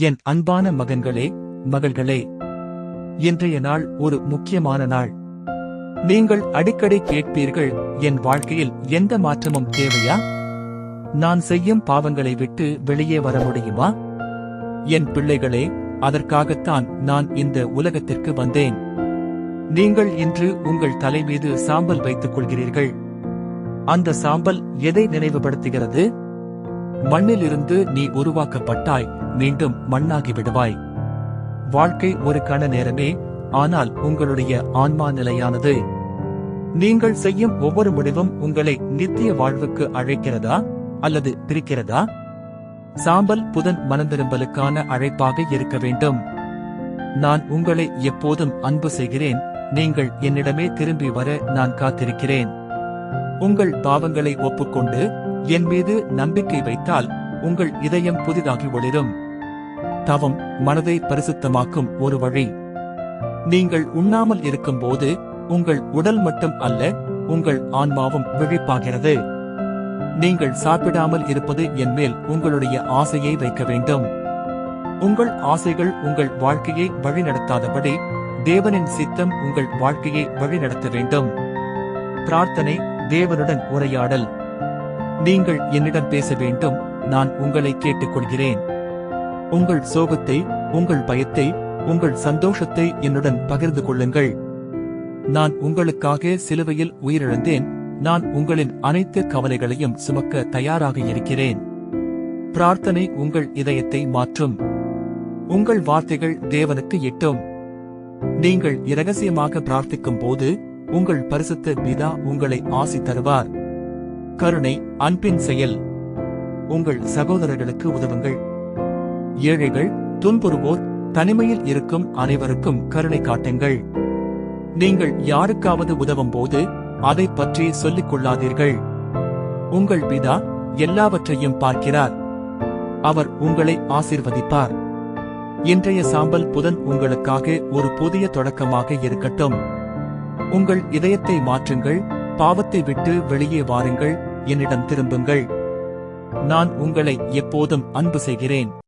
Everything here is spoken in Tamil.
என் அன்பான மகன்களே மகள்களே இன்றைய நாள் ஒரு முக்கியமான நாள். நீங்கள் அடிக்கடி கேட்பீர்கள் என் வாழ்க்கையில் எந்த மாற்றமும் தேவையா? நான் செய்யும் பாவங்களை விட்டு வெளியே வர முடியுமா? என் பிள்ளைகளே அதற்காகத்தான் நான் இந்த உலகத்திற்கு வந்தேன். நீங்கள் இன்று உங்கள் தலை மீது சாம்பல் வைத்துக் கொள்கிறீர்கள். அந்த சாம்பல் எதை நினைவுபடுத்துகிறது? மண்ணிலிருந்து நீ உருவாக்கப்பட்டாய் மீண்டும் மண்ணாகி விடுவாய். வாழ்க்கை ஒரு கண நேரமே ஆனால் உங்களுடைய ஆன்மா நிலையானது. நீங்கள் செய்யும் ஒவ்வொரு முடிவும் உங்களை நித்திய வாழ்வுக்கு அழைக்கிறதா அல்லது பிரிக்கிறதா? சாம்பல் புதன் மனந்திரும்பலுக்கான அழைப்பாக இருக்க வேண்டும். நான் உங்களை எப்போதும் அன்பு செய்கிறேன் நீங்கள் என்னிடமே திரும்பி வர நான் காத்திருக்கிறேன். உங்கள் பாவங்களை ஒப்புக்கொண்டு என் மீது நம்பிக்கை வைத்தால் உங்கள் இதயம் புதிதாகி ஒளிரும். தவம் மனதை பரிசுத்தமாக்கும் ஒரு வழி. நீங்கள் உண்ணாமல் இருக்கும்போது உங்கள் உடல் மட்டும் அல்ல உங்கள் ஆன்மாவும் விழிப்பாகிறது. நீங்கள் சாப்பிடாமல் இருப்பது என் மேல் உங்களுடைய ஆசையை வைக்க வேண்டும். உங்கள் ஆசைகள் உங்கள் வாழ்க்கையை வழிநடத்தாதபடி தேவனின் சித்தம் உங்கள் வாழ்க்கையை வழிநடத்த வேண்டும். பிரார்த்தனை தேவனுடன் உரையாடல். நீங்கள் என்னிடம் பேச வேண்டும் நான் உங்களை கேட்டுக்கொள்கிறேன். உங்கள் சோகத்தை உங்கள் பயத்தை உங்கள் சந்தோஷத்தை என்னுடன் பகிர்ந்து கொள்ளுங்கள். நான் உங்களுக்காக சிலுவையில் உயிரிழந்தேன் நான் உங்களின் அனைத்து கவலைகளையும் சுமக்க தயாராக இருக்கிறேன். பிரார்த்தனை உங்கள் இதயத்தை மாற்றும். உங்கள் வார்த்தைகள் தேவனுக்கு எட்டும். நீங்கள் இரகசியமாக பிரார்த்திக்கும் போது உங்கள் பரிசுத்த பிதா உங்களை ஆசி தருவார். கருணை அன்பின் செயல். உங்கள் சகோதரர்களுக்கு உதவுங்கள். ஏழைகள் துன்புறுவோர் தனிமையில் இருக்கும் அனைவருக்கும் கருணை காட்டுங்கள். நீங்கள் யாருக்காவது உதவும் போது அதை பற்றி சொல்லிக் கொள்ளாதீர்கள். உங்கள் பிதா எல்லாவற்றையும் பார்க்கிறார். அவர் உங்களை ஆசிர்வதிப்பார். இன்றைய சாம்பல் புதன் உங்களுக்காக ஒரு புதிய தொடக்கமாக இருக்கட்டும். உங்கள் இதயத்தை மாற்றுங்கள் பாவத்தை விட்டு வெளியே வாருங்கள். என்னிடம் திரும்புங்கள். நான் உங்களை எப்போதும் அன்பு செய்கிறேன்.